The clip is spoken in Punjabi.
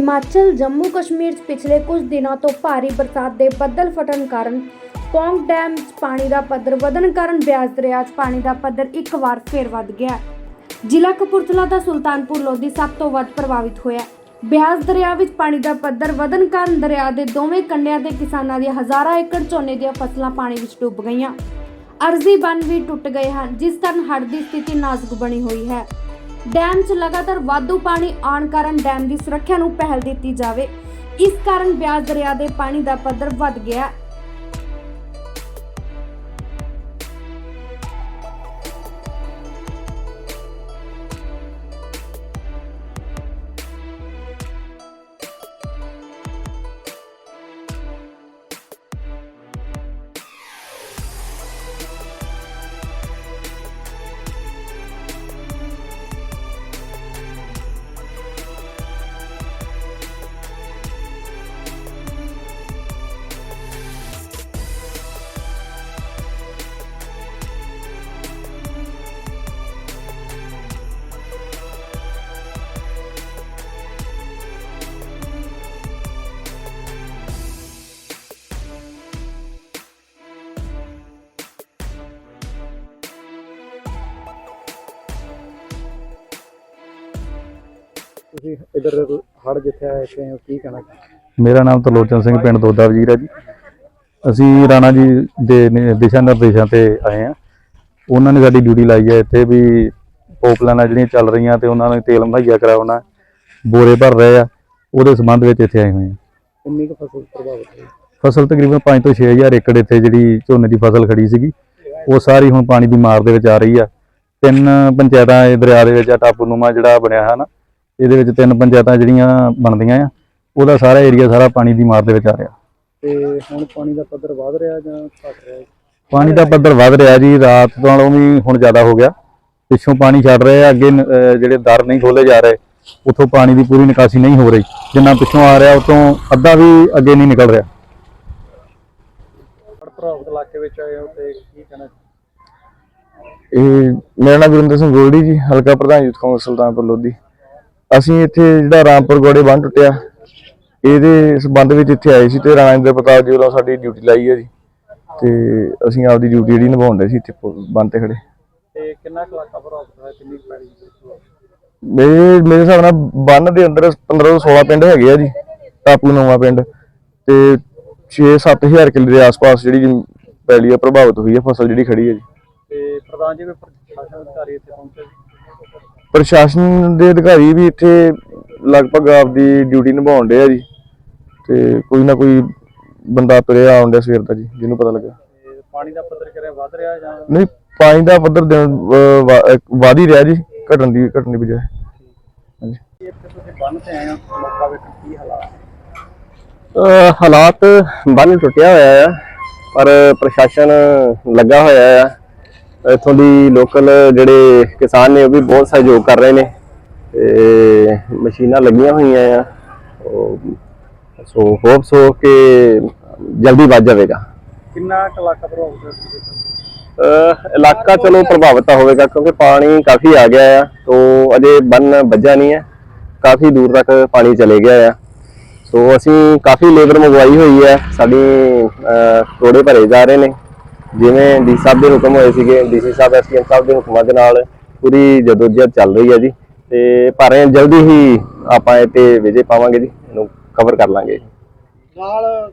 ਹਿਮਾਚਲ, ਜੰਮੂ ਕਸ਼ਮੀਰ 'ਚ ਪਿਛਲੇ ਕੁਝ ਦਿਨਾਂ ਤੋਂ ਭਾਰੀ ਬਰਸਾਤ ਦੇ ਬੱਦਲ ਫਟਣ ਕਾਰਨ ਪੌਂਗ ਡੈਮ 'ਚ ਪਾਣੀ ਦਾ ਪੱਧਰ ਵਧਣ ਕਾਰਨ ਬਿਆਸ ਦਰਿਆ 'ਚ ਪਾਣੀ ਦਾ ਪੱਧਰ ਇੱਕ ਵਾਰ ਫੇਰ ਵੱਧ ਗਿਆ ਜ਼ਿਲ੍ਹਾ ਕਪੂਰਥਲਾ ਦਾ ਸੁਲਤਾਨਪੁਰ ਲੋਧੀ ਸਭ ਤੋਂ ਵੱਧ ਪ੍ਰਭਾਵਿਤ ਹੋਇਆ ਹੈ। ਬਿਆਸ ਦਰਿਆ ਵਿੱਚ ਪਾਣੀ ਦਾ ਪੱਧਰ ਵਧਣ ਕਾਰਨ ਦਰਿਆ ਦੇ ਦੋਵੇਂ ਕੰਢਿਆਂ ਤੇ ਕਿਸਾਨਾਂ ਦੀਆਂ ਹਜ਼ਾਰਾਂ ਏਕੜ ਝੋਨੇ ਦੀਆਂ ਫਸਲਾਂ ਪਾਣੀ ਵਿੱਚ ਡੁੱਬ ਗਈਆਂ। ਅਰਜ਼ੀ ਬੰਨ ਵੀ ਟੁੱਟ ਗਏ ਹਨ, ਜਿਸ ਕਾਰਨ ਹੜ੍ਹ ਦੀ ਸਥਿਤੀ ਨਾਜ਼ੁਕ ਬਣੀ ਹੋਈ ਹੈ। ਡੈਮ 'ਚ ਲਗਾਤਾਰ ਵਾਧੂ ਪਾਣੀ ਆਉਣ ਕਾਰਨ ਡੈਮ ਦੀ ਸੁਰੱਖਿਆ ਨੂੰ ਪਹਿਲ ਦਿੱਤੀ ਜਾਵੇ। ਇਸ ਕਾਰਨ ਬਿਆਸ ਦਰਿਆ ਦੇ ਪਾਣੀ ਦਾ ਪੱਧਰ ਵੱਧ ਗਿਆ। ਤੁਸੀਂ ਇਧਰ ਹੜ ਜਿੱਥੇ ਆਏ ਇੱਥੇ ਹੋ ਕੀ ਕਹਿਣਾ ਮੇਰਾ ਨਾਮ ਤਰਲੋਚਨ ਸਿੰਘ ਪਿੰਡ ਦੋਦਾ ਵਜ਼ੀਰ ਹੈ ਜੀ। ਅਸੀਂ ਰਾਣਾ ਜੀ ਦੇ ਦਿਸ਼ਾ ਨਿਰਦੇਸ਼ਾਂ ਤੇ ਆਏ ਆ ਉਹਨਾਂ ਨੇ ਸਾਡੀ ਡਿਊਟੀ ਲਾਈ ਹੈ ਇੱਥੇ ਵੀ ਪੋਪਲਾਨਾਂ ਜਿਹੜੀਆਂ ਚੱਲ ਰਹੀਆਂ ਤੇ ਉਹਨਾਂ ਨੂੰ ਤੇਲ ਮੁਹੱਈਆ ਕਰਾਉਣਾ ਬੋਰੇ ਭਰ ਰਹੇ ਆ ਉਹਦੇ ਸੰਬੰਧ ਵਿੱਚ ਇੱਥੇ ਆਏ ਹੋਏ ਆ ਕਿੰਨੀ ਕੁ ਫਸਲ ਪ੍ਰਭਾਵਿਤ ਹੋਈ? ਫਸਲ ਤਕਰੀਬਨ 5 ਤੋਂ 6000 ਏਕੜ ਇੱਥੇ ਜਿਹੜੀ ਝੋਨੇ ਦੀ ਫਸਲ ਖੜੀ ਸੀਗੀ। ਉਹ ਸਾਰੀ ਹੁਣ ਪਾਣੀ ਦੀ ਮਾਰ ਦੇ ਵਿੱਚ ਆ ਰਹੀ ਆ। ਤਿੰਨ ਪੰਚਾਇਤਾਂ ਇਹ ਦਰਿਆ ਦੇ ਵਿੱਚ ਆ ਟਾਪੂਨੁਮਾ ਜਿਹੜਾ ਬਣਿਆ ਹੈ ਨਾ ਇਹਦੇ ਵਿੱਚ ਤਿੰਨ ਪੰਚਾਇਤਾਂ ਜਿਹੜੀਆਂ ਬਣਦੀਆਂ ਆ ਉਹਦਾ ਸਾਰਾ ਏਰੀਆ ਸਾਰਾ ਪਾਣੀ ਦੀ ਮਾਰ ਦੇ ਵਿੱਚ ਆ ਰਿਹਾ। ਤੇ ਹੁਣ ਪਾਣੀ ਦਾ ਪੱਧਰ ਵਧ ਰਿਹਾ ਜਾਂ ਘਟ ਰਿਹਾ ਹੈ? ਪਾਣੀ ਦਾ ਪੱਧਰ ਵੱਧ ਰਿਹਾ ਜੀ ਰਾਤ ਨਾਲੋਂ ਵੀ ਹੁਣ ਜ਼ਿਆਦਾ ਹੋ ਗਿਆ। ਪਿੱਛੋਂ ਪਾਣੀ ਛੱਡ ਰਹੇ ਆ ਅੱਗੇ ਜਿਹੜੇ ਦਰ ਨਹੀਂ ਖੋਲੇ ਜਾ ਰਹੇ ਉੱਥੋਂ ਪਾਣੀ ਦੀ ਪੂਰੀ ਨਿਕਾਸੀ ਨਹੀਂ ਹੋ ਰਹੀ। ਜਿੰਨਾ ਪਿੱਛੋਂ ਆ ਰਿਹਾ ਉਤੋਂ ਅੱਧਾ ਵੀ ਅੱਗੇ ਨਹੀਂ ਨਿਕਲ ਰਿਹਾ। ਹੜ ਪ੍ਰਭਾਵਿਤ ਇਲਾਕੇ ਵਿੱਚ ਆਏ ਹੋ ਤੇ ਕੀ ਕਹਿਣਾ ਇਹ ਮੇਰਾ ਨਾਮ ਗੁਰਿੰਦਰ ਸਿੰਘ ਗੋਲਡੀ ਜੀ ਹਲਕਾ ਪ੍ਰਧਾਨ ਯੂਥ ਕਾਂਗਰਸ ਸੁਲਤਾਨਪੁਰ ਲੋਧੀ। ਅਸੀਂ ਇੱਥੇ ਜਿਹੜਾ ਰਾਮਪੁਰ ਗੋੜੇ ਬੰਨ ਟੁੱਟਿਆ ਇਹਦੇ ਸੰਬੰਧ ਵਿੱਚ ਇੱਥੇ ਆਏ ਸੀ ਤੇ ਰਾਣਾ ਇੰਦਰ ਪ੍ਰਤਾਪ ਜੀ ਵੱਲੋਂ ਸਾਡੀ ਡਿਊਟੀ ਲਾਈ ਹੈ ਜੀ। ਤੇ ਅਸੀਂ ਆਪਦੀ ਡਿਊਟੀ ਜਿਹੜੀ ਨਿਭਾਉਂਦੇ ਸੀ ਇੱਥੇ ਬੰਨ ਤੇ ਖੜੇ ਤੇ ਕਿੰਨਾ ਕੁ ਇਲਾਕਾ ਪ੍ਰਭਾਵਿਤ ਹੋਇਆ ਕਿੰਨੀ ਕੁ ਪੈੜੀ ਮੇਰੇ ਮੇਰੇ ਹਿਸਾਬ ਨਾਲ ਬੰਨ ਦੇ ਅੰਦਰ 15 ਤੋਂ 16 ਪਿੰਡ ਹੈਗੇ ਆ ਜੀ ਟਾਪੂ ਨਵਾਂ ਪਿੰਡ। ਤੇ 6-7000 ਕਿੱਲੇ ਦੇ ਆਸ-ਪਾਸ ਜਿਹੜੀ ਪੈਲੀ ਆ ਪ੍ਰਭਾਵਿਤ ਹੋਈ ਹੈ ਫਸਲ ਜਿਹੜੀ ਖੜੀ ਹੈ ਜੀ। ਤੇ ਪ੍ਰਧਾਨ ਜੀ ਵੀ ਪ੍ਰਸ਼ਾਸਨ ਅਧਿਕਾਰੀ ਇੱਥੇ ਪਹੁੰਚੇ। ਪ੍ਰਸ਼ਾਸਨ ਦੇ ਅਧਿਕਾਰੀ ਵੀ ਇੱਥੇ ਲਗਭਗ ਆਪਦੀ ਡਿਊਟੀ ਨਿਭਾਉਣ ਡਏ ਆ ਜੀ। ਤੇ ਕੋਈ ਨਾ ਕੋਈ ਬੰਦਾ ਤੁਰਿਆ ਆਉਂਦਾ ਸਵੇਰ ਦਾ ਜੀ ਜਿਹਨੂੰ ਪਤਾ ਲੱਗਾ। ਪਾਣੀ ਦਾ ਪੱਧਰ ਕਿਰਿਆ ਵਧ ਰਿਹਾ ਜਾਂ ਨਹੀਂ ਪਾਣੀ ਦਾ ਪੱਧਰ ਦਿਨ ਵਧ ਹੀ ਰਿਹਾ ਜੀ ਘਟਣ ਦੀ ਘਟਣ ਦੀ ਬਜਾਏ। ਹਾਂਜੀ। ਇੱਥੇ ਤੁਸੀਂ ਬੰਨ ਤੇ ਆਏ ਹੋ? ਮੌਕਾ ਵੇਖਣ ਕੀ ਹਾਲਾਤ ਹਾਲਾਤ ਬੰਨ ਟੁੱਟਿਆ ਹੋਇਆ ਆ ਪਰ ਪ੍ਰਸ਼ਾਸਨ ਲੱਗਾ ਹੋਇਆ ਆ। ਇੱਥੋਂ ਦੀ ਲੋਕਲ ਜਿਹੜੇ ਕਿਸਾਨ ਨੇ ਉਹ ਵੀ ਬਹੁਤ ਸਹਿਯੋਗ ਕਰ ਰਹੇ ਨੇ। ਤੇ ਮਸ਼ੀਨਾਂ ਲੱਗੀਆਂ ਹੋਈਆਂ ਆ। ਸੋ ਹੋਪ ਸੋ ਕਿ ਜਲਦੀ ਵੱਜ ਜਾਵੇਗਾ। ਕਿੰਨਾ ਇਲਾਕਾ ਪ੍ਰਭਾਵਿਤ ਇਲਾਕਾ ਚਲੋ ਪ੍ਰਭਾਵਿਤ ਹੋਵੇਗਾ ਕਿਉਂਕਿ ਪਾਣੀ ਕਾਫੀ ਆ ਗਿਆ ਆ। ਤੋਂ ਅਜੇ ਬੰਨ ਵੱਜਾ ਨਹੀਂ ਹੈ ਕਾਫੀ ਦੂਰ ਤੱਕ ਪਾਣੀ ਚਲੇ ਗਿਆ ਆ। ਸੋ ਅਸੀਂ ਕਾਫੀ ਲੇਬਰ ਮੰਗਵਾਈ ਹੋਈ ਹੈ ਸਾਡੀ ਤੋੜੇ ਭਰੇ ਜਾ ਰਹੇ ਨੇ। ਜਿਵੇਂ ਡੀ ਸਾਹਿਬ ਦੇ ਹੁਕਮ ਹੋਏ ਸੀਗੇ ਡੀਸੀ ਸਾਹਿਬ ਐਸਪੀਐਮ ਸਾਹਿਬ ਦੇ ਹੁਕਮਾਂ ਦੇ ਨਾਲ ਪੂਰੀ ਜਦੋਜਹਿਦ ਚੱਲ ਰਹੀ ਹੈ ਜੀ। ਤੇ ਪਰ ਜਲਦੀ ਹੀ ਆਪਾਂ ਇਹ ਤੇ ਵਿਜੇ ਪਾਵਾਂਗੇ ਜੀ, ਇਹਨੂੰ ਕਵਰ ਕਰ ਲਾਂਗੇ ਨਾਲ